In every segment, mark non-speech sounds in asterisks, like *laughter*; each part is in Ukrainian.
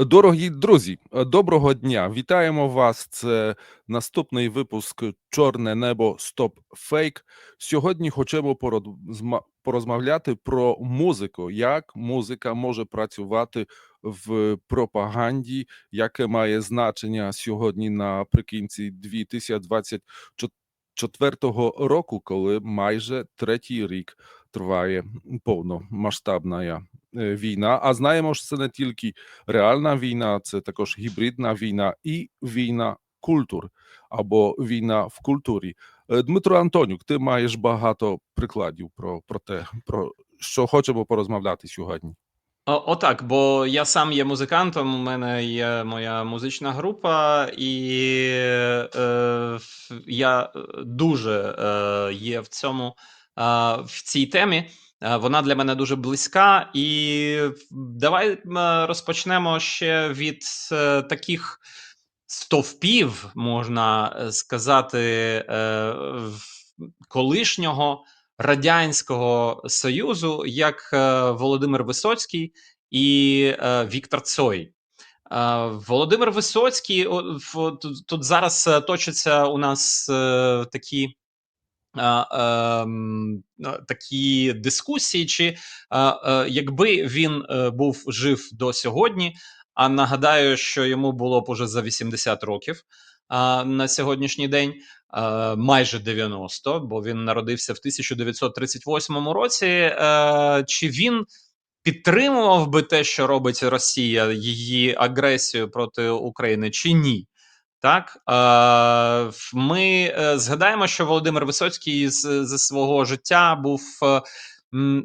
Дорогі друзі, доброго дня! Вітаємо вас. Це наступний випуск Чорне небо Стоп Фейк. Сьогодні хочемо порозмовляти про музику, як музика може працювати в пропаганді, яке має значення сьогодні наприкінці 2024 року, коли майже третій рік триває повномасштабна е, війна. А знаємо, що це не тільки реальна війна, це також гібридна війна і війна культур або війна в культурі. Е, Дмитро Антонюк, ти маєш багато прикладів про, про те, про що хочемо порозмовляти сьогодні. Отак, бо я сам є музикантом, у мене є моя музична група, і е, я е, дуже е, є в цьому в цій темі. Вона для мене дуже близька, і давай е, розпочнемо ще від е, таких стовпів, можна е, сказати, колишнього Радянського Союзу, як Володимир Висоцький і Віктор Цой. Володимир Висоцький, тут, тут зараз точаться у нас такі. Ем, е, Такі дискусії, чи е, якби він е, був жив до сьогодні, а нагадаю, що йому було б уже за 80 років на сьогоднішній день, майже 90, бо він народився в 1938 році. Е, чи він підтримував би те, що робить Росія, її агресію проти України, чи ні? Так, е, ми е, згадаємо, що Володимир Висоцький з, з свого життя був е,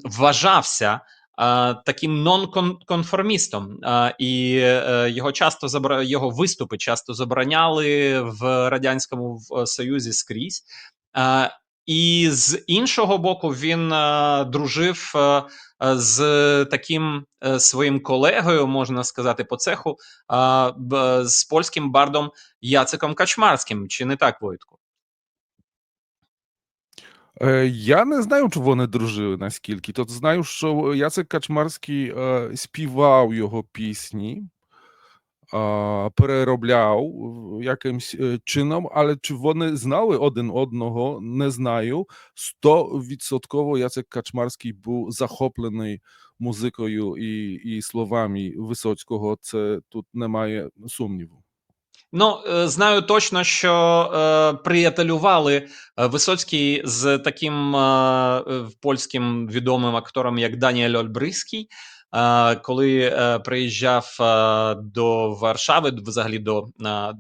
вважався е, таким нонконформістом, е, і е, його часто забра... його виступи часто забороняли в радянському Союзі скрізь. І з іншого боку, він е, дружив е, з таким е, своїм колегою, можна сказати, по цеху, е, б- з польським бардом Яциком Качмарським. Чи не так, Войтку? Е, Я не знаю, чи вони дружили наскільки. Тут знаю, що Яцек Качмарський е, співав його пісні, переробляв якимсь е, чином, але чи вони знали один одного, не знаю. Стовідсотково Яцек Качмарський був захоплений музикою і, і словами Висоцького. Це тут немає сумніву. Ну, е, знаю точно, що е, приятелювали е, Висоцький з таким е, польським відомим актором, як Даніель Ольбриський. Коли е, приїжджав е, до Варшави, взагалі до,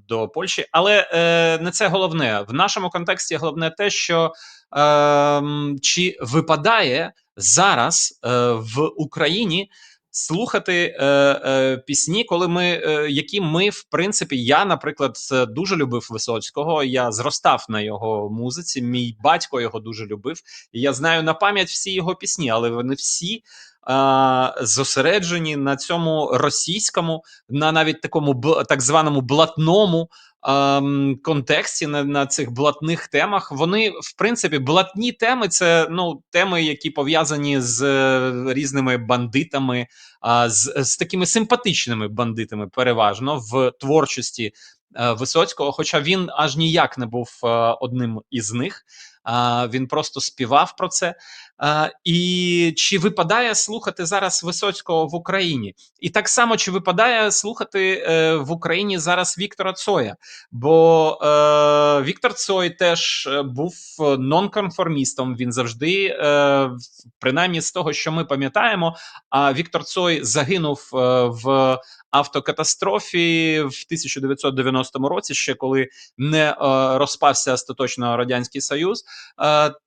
до Польщі, але е, не це головне в нашому контексті. Головне те, що е, чи випадає зараз в Україні слухати е, е, пісні, коли ми, е, які ми, в принципі, я, наприклад, дуже любив Висоцького. Я зростав на його музиці. Мій батько його дуже любив. Я знаю на пам'ять всі його пісні, але вони всі. Зосереджені на цьому російському, на навіть такому так званому блатному контексті, на, на цих блатних темах. Вони, в принципі, блатні теми це ну теми, які пов'язані з е, різними бандитами, а, з, з такими симпатичними бандитами, переважно в творчості е, Висоцького. Хоча він аж ніяк не був е, одним із них. Він просто співав про це. І чи випадає слухати зараз Висоцького в Україні? І так само чи випадає слухати е, в Україні зараз Віктора Цоя? Бо е, Віктор Цой теж е, був нонконформістом. Він завжди, принаймні з того, що ми пам'ятаємо, а Віктор Цой загинув в автокатастрофі в 1990 році, ще коли не розпався остаточно радянський союз.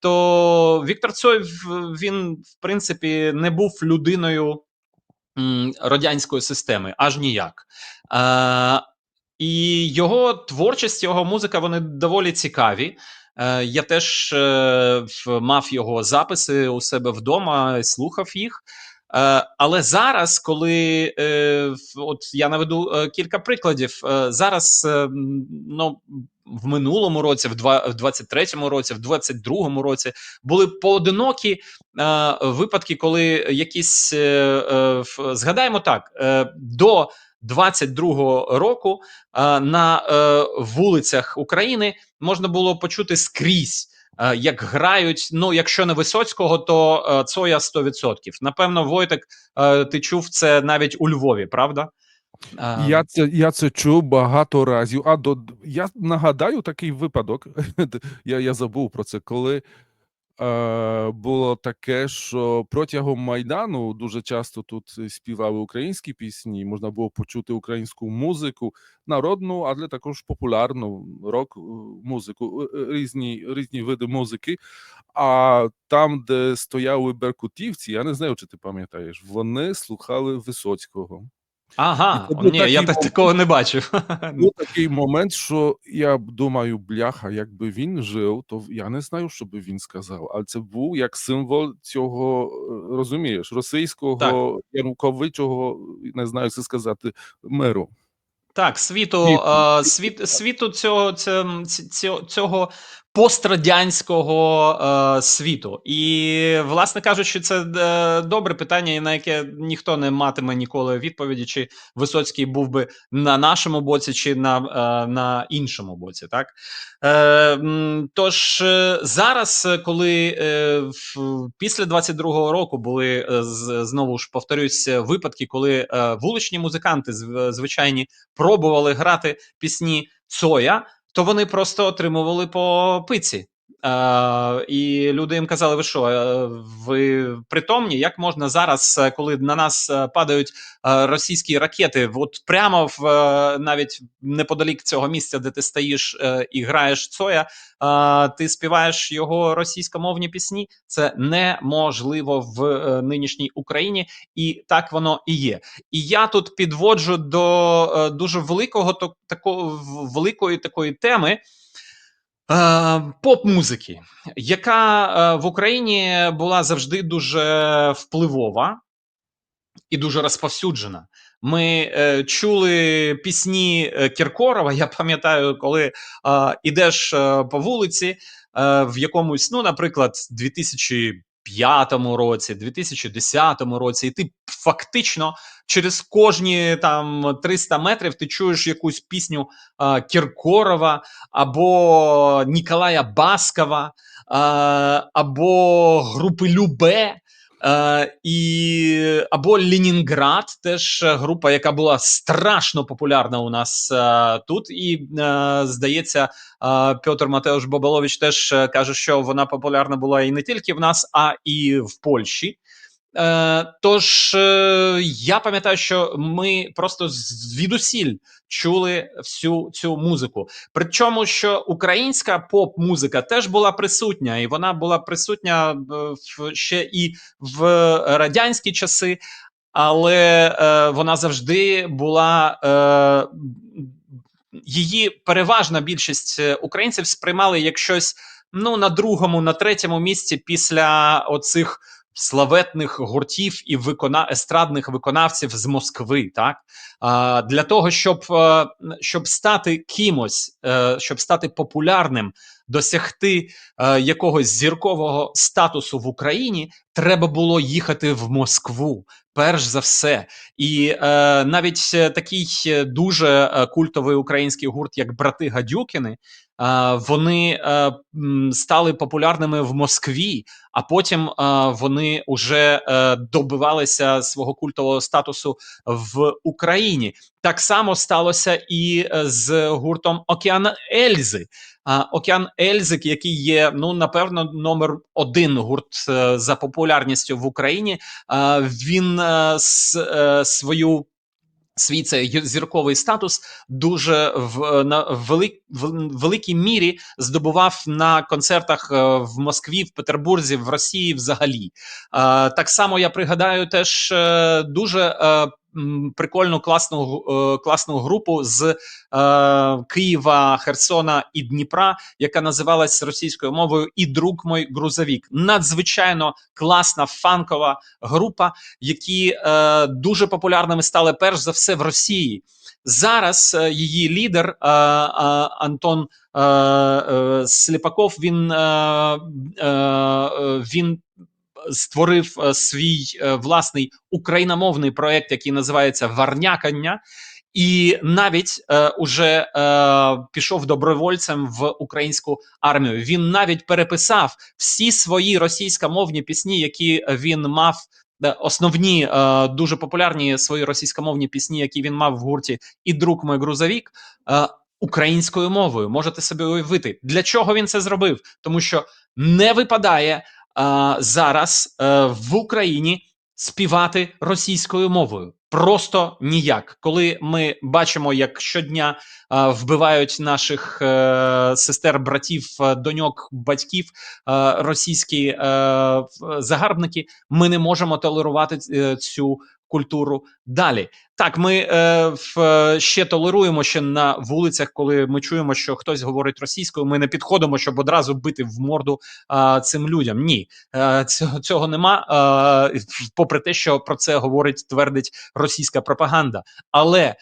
То Віктор Цой він в принципі не був людиною радянської системи, аж ніяк. Е, і його творчість, його музика, вони доволі цікаві. Е, я теж е, мав його записи у себе вдома, слухав їх. Е, але зараз, коли е, от я наведу е, кілька прикладів, зараз ну, в минулому році, в два- 23-му році, в 22-му році були поодинокі випадки, коли якісь згадаємо так, до 22-го року на вулицях України можна було почути скрізь. Е, Як грають, ну якщо не Висоцького, то е, Цоя 100%. Напевно, Войтик, е, ти чув це навіть у Львові, правда? Я це, я це чув багато разів. А до я нагадаю такий випадок. *laughs* я, я забув про це, коли е, було таке, що протягом Майдану дуже часто тут співали українські пісні, можна було почути українську музику, народну, але також популярну рок е, музику, е, е, різні, різні види музики. А там, де стояли беркутівці, я не знаю, чи ти пам'ятаєш, вони слухали Висоцького. Ага, ні, я такий так, момент. такого не бачив. *laughs* Був такий момент, що я думаю, бляха, якби він жив, то я не знаю, що би він сказав. Але це був як символ цього, е, розумієш, російського Януковичого, не знаю, як це сказати, миру. Так, світу, Світу, е, світу, світ, світу цього, цього, цього пострадянського е, світу. І, власне кажучи, це е, добре питання, на яке ніхто не матиме ніколи відповіді, чи Висоцький був би на нашому боці, чи на, е, на іншому боці. Так? Е, тож е, зараз, коли е, в, після 22-го року були е, знову ж повторюсь, випадки, коли е, вуличні музиканти звичайні пробували грати пісні Цоя, то вони просто отримували по пиці. Е, і люди їм казали: ви що, е, ви притомні? Як можна зараз, е, коли на нас е, падають російські ракети, от прямо в навіть неподалік цього місця, де ти стоїш і граєш Цоя, ти співаєш його російськомовні пісні? Це неможливо в нинішній Україні, і так воно і є. І я тут підводжу до дуже великого то, такого великої такої теми. Е, поп-музики, яка е, в Україні була завжди дуже впливова і дуже розповсюджена. Ми е, чули пісні Кіркорова. Я пам'ятаю, коли е, ідеш по вулиці в якомусь, ну, наприклад, 2005 році, 2010 році, і ти фактично через кожні там 300 метрів ти чуєш якусь пісню е, Кіркорова або Ніколая Баскова, е, або групи Любе. Е, і або Ленінград, теж група, яка була страшно популярна у нас е, тут. І е, здається, Петр Матеуш Боболович теж каже, що вона популярна була і не тільки в нас, а і в Польщі. Е, тож е, я пам'ятаю, що ми просто звідусіль чули всю цю музику. Причому, що українська поп-музика теж була присутня, і вона була присутня е, ще і в радянські часи, але вона завжди була. Її переважна більшість українців сприймали як щось ну на другому, на третьому місці після оцих славетних гуртів і викона... естрадних виконавців з Москви, так а, для того, щоб, е, щоб стати кимось, е, щоб стати популярним, досягти е, якогось зіркового статусу в Україні, треба було їхати в Москву. Перш за все, і е, навіть такий дуже культовий український гурт, як брати Гадюкіни, вони е, стали популярними в Москві, а потім е, вони вже е, добивалися свого культового статусу в Україні. Так само сталося і е, з гуртом Океан Ельзи. Океан Ельзик, який є, ну напевно, номер один гурт е, за популярністю в Україні. Він е, е, свою. Свій цей зірковий статус дуже в на велик, в великій мірі здобував на концертах е, в Москві, в Петербурзі, в Росії взагалі. Е, так само я пригадаю теж е, дуже е, прикольну класну, е, класну групу з е, Києва, Херсона і Дніпра, яка називалась російською мовою І друг мой грузовік. Надзвичайно класна фанкова група, які е, дуже популярними стали перш за все в Росії. Зараз її лідер Антон Сліпаков. Він, він створив е, свій е, власний україномовний проект, який називається Варнякання. і навіть е, уже е, пішов добровольцем в українську армію. Він навіть переписав всі свої російськомовні пісні, які він мав. е, Основні е, дуже популярні свої російськомовні пісні, які він мав в гурті, і друг мой грузовік е, українською мовою. Можете собі уявити, для чого він це зробив? Тому що не випадає зараз е, в Україні співати російською мовою. Просто ніяк. Коли ми бачимо, як щодня е, вбивають наших е, сестер, братів, е, доньок, батьків е, російські е, загарбники, ми не можемо толерувати е, цю культуру далі. Так, ми е, в, ще толеруємо ще на вулицях, коли ми чуємо, що хтось говорить російською. Ми не підходимо, щоб одразу бити в морду е, цим людям. Ні, е, цього, цього нема. Е, попри те, що про це говорить, твердить російська пропаганда. Але е,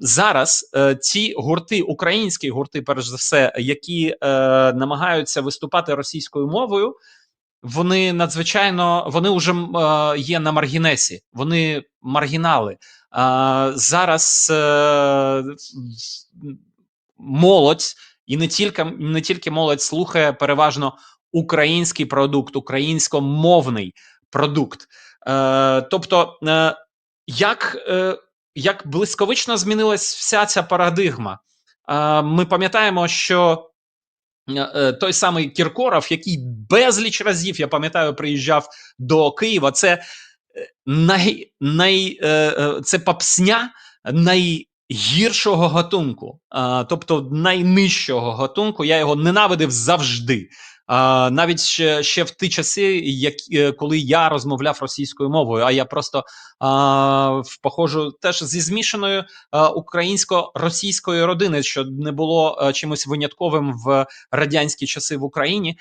зараз е, ці гурти, українські гурти, перш за все, які е, намагаються виступати російською мовою. Вони надзвичайно вони вже е, є на маргінесі, вони маргінали. А, зараз е, молодь, і не тільки не тільки молодь слухає переважно український продукт, українськомовний продукт. Е, тобто, е, як, е, як блискавично змінилась вся ця парадигма. Е, ми пам'ятаємо, що е, той самий Кіркоров, який безліч разів, я пам'ятаю, приїжджав до Києва. Це най, най, це попсня найгіршого гатунку, тобто найнижчого гатунку. Я його ненавидив завжди. Навіть ще, ще в ті часи, як, коли я розмовляв російською мовою, а я просто в- походжу теж зі змішаною українсько-російської родини, що не було чимось винятковим в радянські часи в Україні.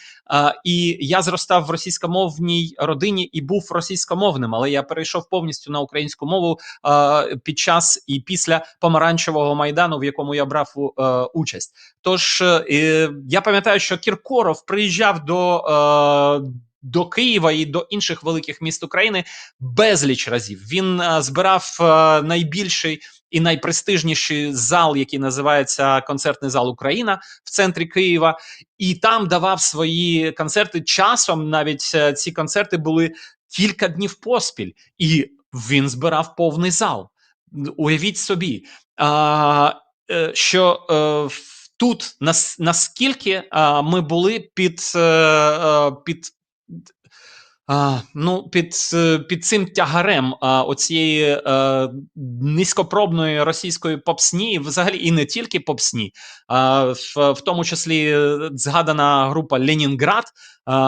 І я зростав в російськомовній родині і був російськомовним, але я перейшов повністю на українську мову під час і після помаранчевого майдану, в якому я брав участь. Тож е, я пам'ятаю, що Кіркоров приїжджав до. До Києва і до інших великих міст України безліч разів він е, збирав е, найбільший і найпрестижніший зал, який називається концертний зал Україна в центрі Києва, і там давав свої концерти. Часом навіть е, ці концерти були кілька днів поспіль, і він збирав повний зал. Уявіть собі, що тут нас, наскільки ми були під, під а, ну, під, е, під цим тягарем а, оцієї а, низькопробної російської попсні, взагалі і не тільки попсні, а, в, в тому числі е, згадана група Ленінград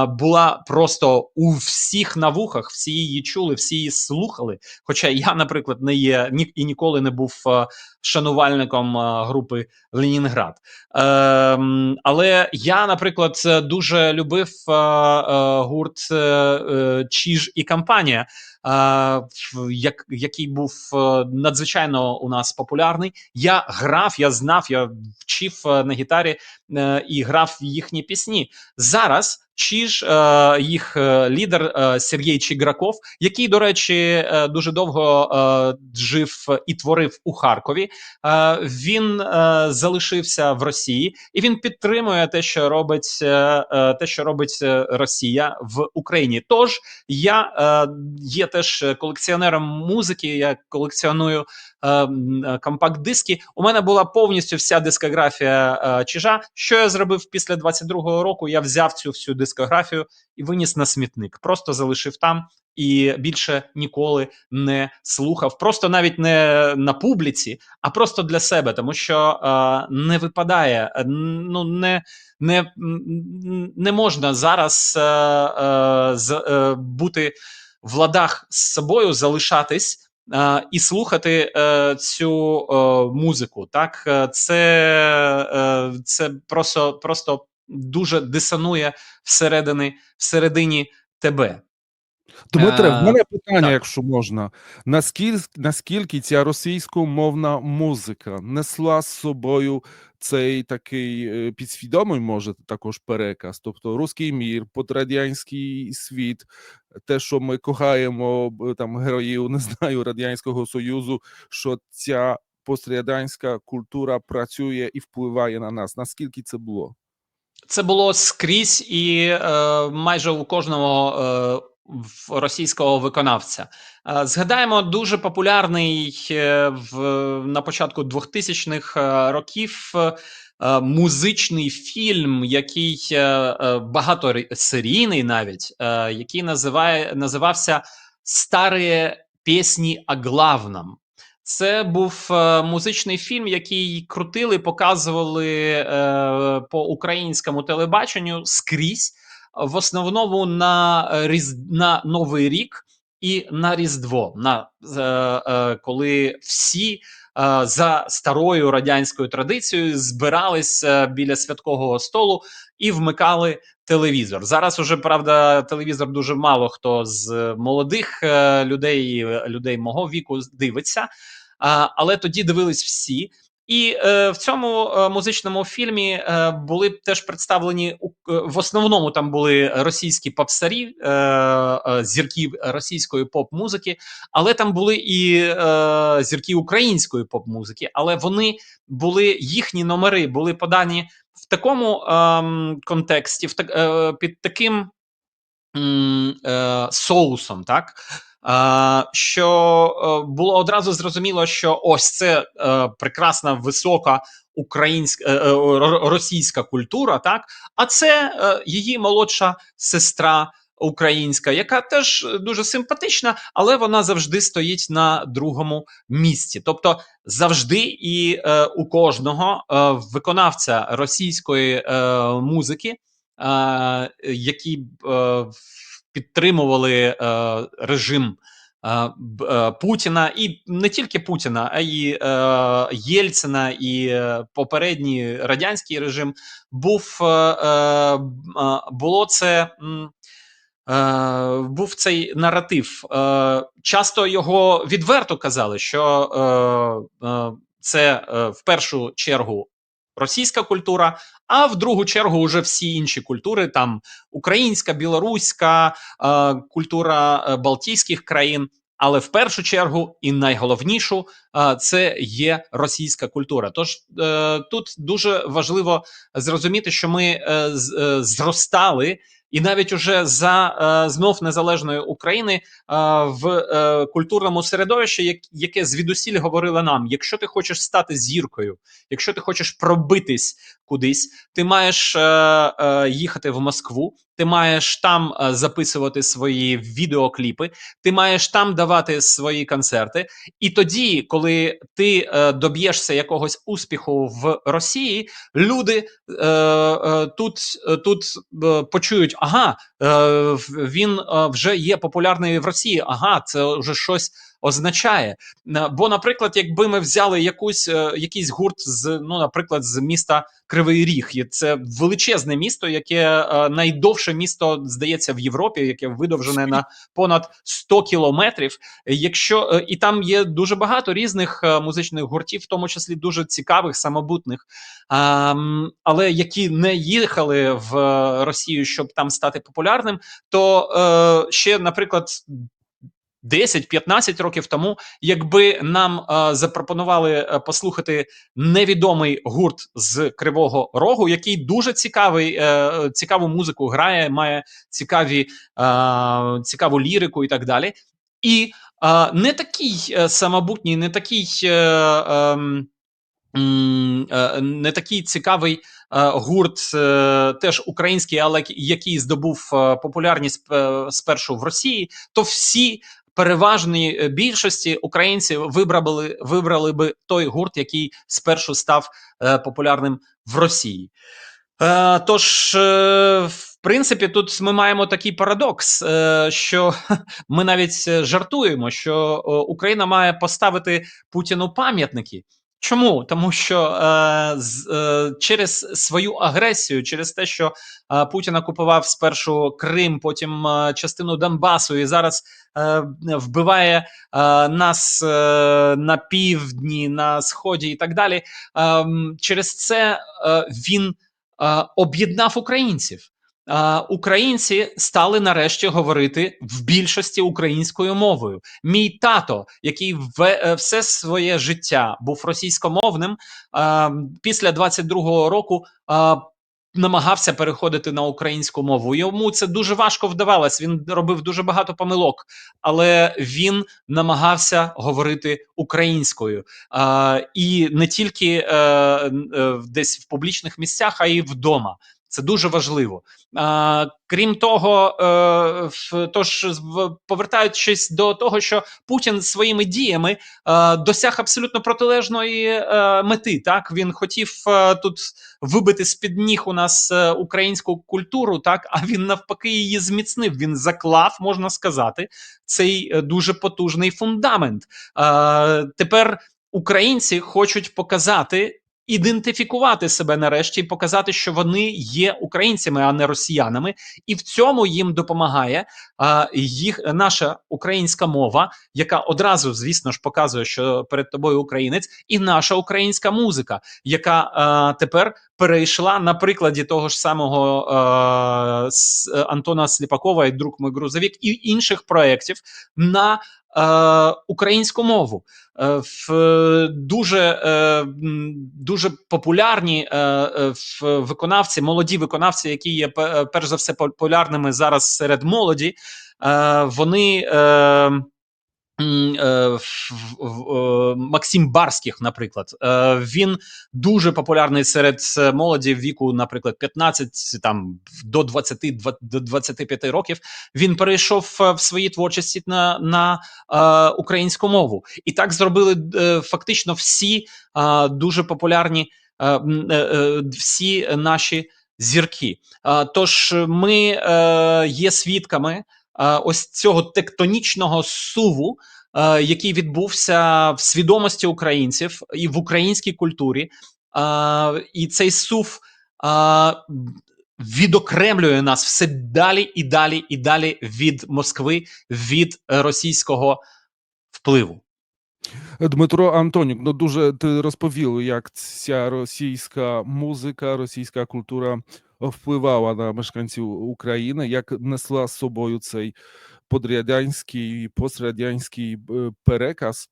була просто у всіх на вухах, всі її чули, всі її слухали. Хоча я, наприклад, не є ні, і ніколи не був е, шанувальником е, групи Ленінград. Ем, але я, наприклад, дуже любив е, гурт Чіж і компанія, як, який був надзвичайно у нас популярний. Я грав, я знав, я вчив на гітарі і грав їхні пісні. Зараз Чіж, е, їх е, лідер е, Сергій Чіграков, який, до речі, е, дуже довго е, жив і творив у Харкові. Е, він е, залишився в Росії, і він підтримує те, що робить е, е, те, що робить е, Росія в Україні. Тож я е, є теж колекціонером музики. Я колекціоную компакт-диски. У мене була повністю вся дискографія е, чижа. Що я зробив після 22-го року? Я взяв цю всю дискографію і виніс на смітник. Просто залишив там і більше ніколи не слухав. Просто навіть не на публіці, а просто для себе, тому що е, не випадає. е, Ну не не, не можна зараз е, е, е, бути в ладах з собою, залишатись. І слухати е, цю музику, так Е, це, е, це просто, просто дуже дисонує всередині, всередині тебе. Дмитре, в Е, мене питання, так. якщо можна. Наскільки, наскільки ця російськомовна музика несла з собою цей такий е, підсвідомий, може, також переказ, тобто руський мір, подрадянський світ, те, що ми кохаємо там героїв, не знаю, Радянського Союзу, що ця пострадянська культура працює і впливає на нас. Наскільки це було? Це було скрізь і е, майже у кожного е, в- російського виконавця. Е, згадаємо дуже популярний е, в, на початку 2000-х е, років музичний фільм, який багатосерійний навіть, який називає, називався Старі пісні о главном. Це був музичний фільм, який крутили, показували по українському телебаченню скрізь, в основному на, е, різ... на Новий рік і на Різдво, на, е, е, коли всі е, за старою радянською традицією збирались е, біля святкового столу і вмикали телевізор. Зараз уже правда телевізор дуже мало хто з молодих е, людей, людей мого віку дивиться. Але тоді дивились всі. І е, в цьому е, музичному фільмі е, були теж представлені е, в основному там були російські попсарі, е, е, зірки російської поп-музики, але там були і е, зірки української поп-музики. Але вони були їхні номери були подані в такому ем, контексті, в так, е, під таким е, соусом, так? Що е, було одразу зрозуміло, що ось це е, прекрасна висока українська е, ро- російська культура, так? А це її молодша сестра українська, яка теж дуже симпатична, але вона завжди стоїть на другому місці. Тобто завжди і е, у кожного е, виконавця російської е, музики е, які е, підтримували е, режим е, е, Путіна, і не тільки Путіна, а й е, Єльцина, і попередній радянський режим був е, було це. Е, був цей наратив. Е, часто його відверто казали, що е, це в першу чергу російська культура, а в другу чергу вже всі інші культури, там українська, білоруська, е, культура е, Балтійських країн. Але в першу чергу і найголовнішу е, це є російська культура. Тож е, тут дуже важливо зрозуміти, що ми зростали, і навіть уже за е, знов незалежної України е, в е, культурному середовищі, яке звідусіль говорило нам: якщо ти хочеш стати зіркою, якщо ти хочеш пробитись кудись, ти маєш їхати в Москву, ти маєш там е, записувати свої відеокліпи, ти маєш там давати свої концерти. І тоді, коли ти е, доб'єшся якогось успіху в Росії, люди е, тут, тут почують: ага, він вже є популярний в Росії. Ага, це вже щось означає. Бо, наприклад, якби ми взяли якусь е, якийсь гурт з ну, наприклад, з міста Кривий Ріг, і це величезне місто, яке е, найдовше місто здається в Європі, яке видовжене на понад 100 кілометрів. Якщо е, і там є дуже багато різних е, музичних гуртів, в тому числі дуже цікавих, самобутних, але які не їхали в е, Росію, щоб там стати популярним, то е, ще, наприклад. 10-15 років тому, якби нам е, запропонували е, послухати невідомий гурт з Кривого Рогу, який дуже цікавий, е, цікаву музику грає, має цікаві, е, цікаву лірику і так далі. І е, не такий е, самобутній, не такий. Е, ем, е, не такий цікавий е, гурт, теж український, але який здобув популярність спершу в Росії, то всі переважній е, більшості українців вибрали, вибрали би той гурт, який спершу став е, популярним в Росії. Е, тож, в принципі, тут ми маємо такий парадокс, що *laughs* ми навіть жартуємо, що Україна має поставити Путіну пам'ятники. Чому? Тому що е, з, е, через свою агресію, через те, що е, Путін окупував спершу Крим, потім е, частину Донбасу, і зараз е, вбиває е, нас е, на півдні, на сході і так далі. Е, через це е, він е, об'єднав українців. Українці стали нарешті говорити в більшості українською мовою. Мій тато, який ве- е, все своє життя був російськомовним, після 22-го року. Намагався переходити на українську мову. Йому це дуже важко вдавалось. Він робив дуже багато помилок, але він намагався говорити українською. І не тільки е, е, десь в публічних місцях, а й вдома. Це дуже важливо. А, крім того, е, тож повертаючись до того, що Путін своїми діями е, досяг абсолютно протилежної е, мети. Так він хотів е, тут вибити з під ніг у нас е, українську культуру, так а він навпаки її зміцнив. Він заклав, можна сказати, цей е, дуже потужний фундамент. Е, тепер українці хочуть показати. Ідентифікувати себе нарешті і показати, що вони є українцями, а не росіянами, і в цьому їм допомагає а, їх наша українська мова, яка одразу, звісно ж, показує, що перед тобою українець, і наша українська музика, яка а, тепер перейшла на прикладі того ж самого а, Антона Сліпакова і друг мой грузовик і інших проєктів на українську мову. Е, в е, дуже, е, дуже популярні е, е, виконавці, молоді виконавці, які є пе- е, перш за все популярними зараз серед молоді, е, вони. В- е, Максим Барських, наприклад, е, він дуже популярний серед е, молоді віку, наприклад, 15 там до 20, два- до 25 років. Він перейшов е, в своїй творчості на, на е, українську мову, і так зробили фактично всі дуже популярні всі наші зірки. Тож ми є свідками ось цього тектонічного суву, е, який відбувся в свідомості українців і в українській культурі. Е, і цей сув е, відокремлює нас все далі і далі і далі від Москви, від е, російського впливу. Дмитро Антонюк, ну дуже ти розповів, як ця російська музика, російська культура впливала на мешканців України, як несла з собою цей подрадянський, пострадянський е, переказ.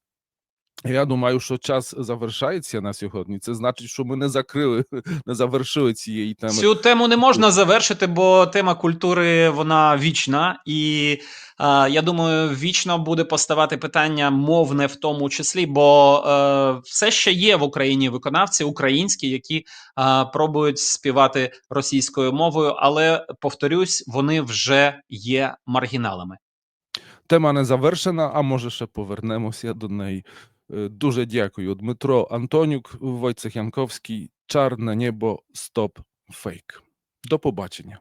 Я думаю, що час завершається на сьогодні. Це значить, що ми не закрили, *laughs* не завершили цієї теми. Цю тему не можна завершити, бо тема культури вона вічна, і е, я думаю, вічно буде поставати питання мовне в тому числі, бо е, все ще є в Україні виконавці українські, які е, пробують співати російською мовою, але повторюсь, вони вже є маргіналами. Тема не завершена, а може ще повернемося до неї. Е, Дуже дякую. Дмитро Антонюк, Войцех Янковський, Чарне небо, стоп, фейк. До побачення.